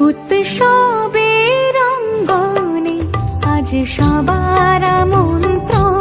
উৎসবের রঙ্গনে আজ সবার মন্ত্র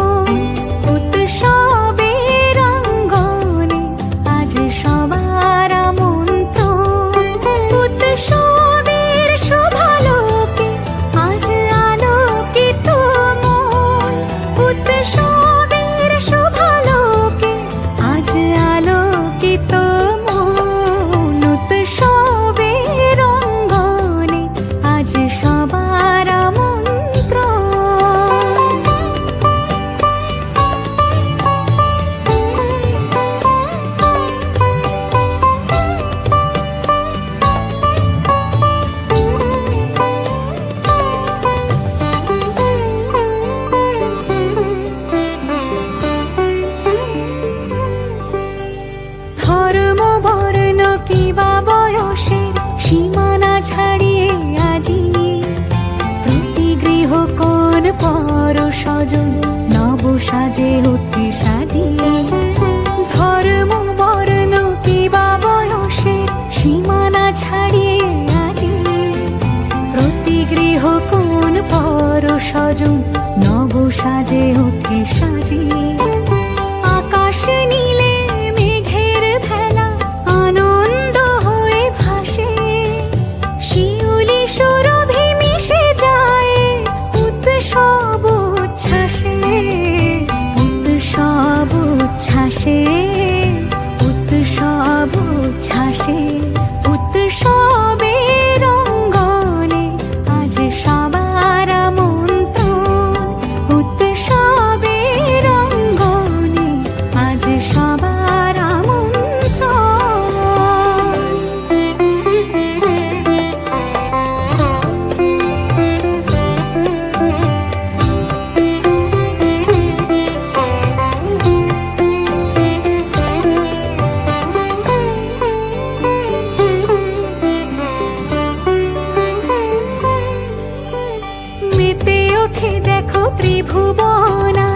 ছাড়িয়ে আজি প্রতি গৃহ কোন পর স্বজন নব সাজে উঠে সাজিয়ে। ধর্ম, বর্ণ কিবা বয়সের সীমানা ছাড়িয়ে আজি প্রতি গৃহ কোন পর স্বজন নব সাজে উঠে সাজিয়ে। আকাশ নীলে চোখে দেখো ত্রিভুবনা